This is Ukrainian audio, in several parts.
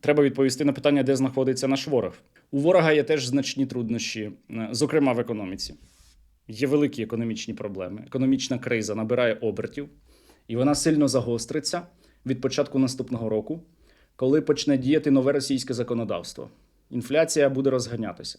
треба відповісти на питання, де знаходиться наш ворог. У ворога є теж значні труднощі, е, зокрема в економіці. Є великі економічні проблеми. Економічна криза набирає обертів, і вона сильно загостриться від початку наступного року, коли почне діяти нове російське законодавство. Інфляція буде розганятися.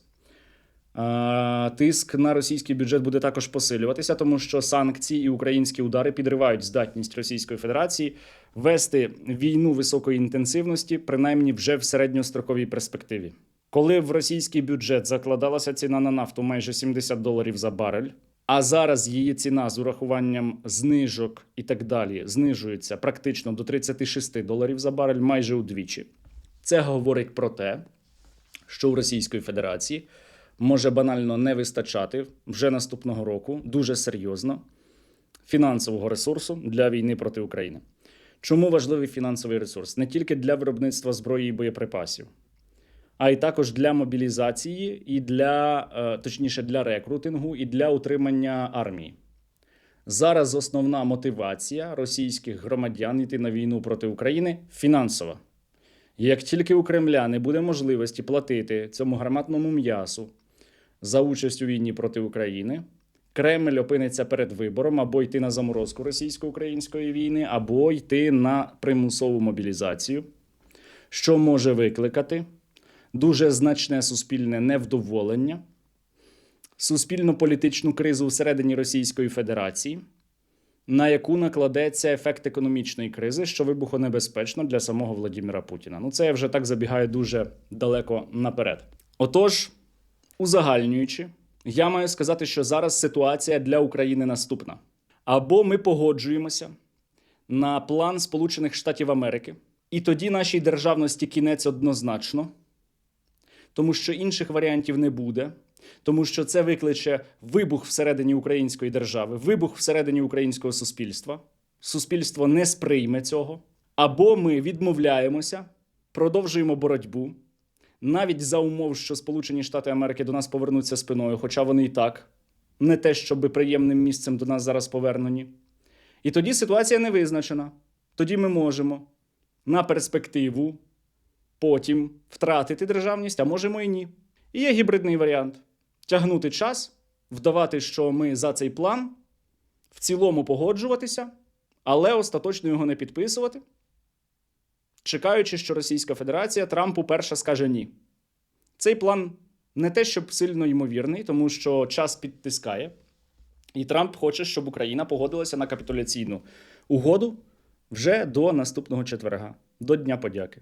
Тиск на російський бюджет буде також посилюватися, тому що санкції і українські удари підривають здатність Російської Федерації вести війну високої інтенсивності, принаймні вже в середньостроковій перспективі. Коли в російський бюджет закладалася ціна на нафту майже 70 доларів за барель, а зараз її ціна з урахуванням знижок і так далі знижується практично до 36 доларів за барель, майже удвічі. Це говорить про те, що у Російської Федерації може банально не вистачати вже наступного року дуже серйозно фінансового ресурсу для війни проти України. Чому важливий фінансовий ресурс? Не тільки для виробництва зброї і боєприпасів, а й також для мобілізації і для, е, точніше, для рекрутингу і для утримання армії. Зараз основна мотивація російських громадян йти на війну проти України фінансова. Як тільки у Кремля не буде можливості платити цьому гарматному м'ясу за участь у війні проти України, Кремль опиниться перед вибором або йти на заморозку російсько-української війни, або йти на примусову мобілізацію, що може викликати дуже значне суспільне невдоволення, суспільно-політичну кризу всередині Російської Федерації, на яку накладеться ефект економічної кризи, що вибухонебезпечно для самого Владіміра Путіна. Ну, це я вже так забігаю дуже далеко наперед. Отож, узагальнюючи, я маю сказати, що зараз ситуація для України наступна: або ми погоджуємося на план Сполучених Штатів Америки, і тоді нашій державності кінець однозначно, тому що інших варіантів не буде. Тому що це викличе вибух всередині української держави, вибух всередині українського суспільства. Суспільство не сприйме цього. Або ми відмовляємося, продовжуємо боротьбу, навіть за умов, що Сполучені Штати Америки до нас повернуться спиною, хоча вони і так не те, щоб приємним місцем до нас зараз повернені. І тоді ситуація не визначена. Тоді ми можемо на перспективу потім втратити державність, а можемо і ні. І є гібридний варіант тягнути час, вдавати, що ми за цей план, в цілому погоджуватися, але остаточно його не підписувати, чекаючи, що Російська Федерація Трампу перша скаже ні. Цей план не те, щоб сильно ймовірний, тому що час підтискає, і Трамп хоче, щоб Україна погодилася на капітуляційну угоду вже до наступного четверга, до Дня подяки.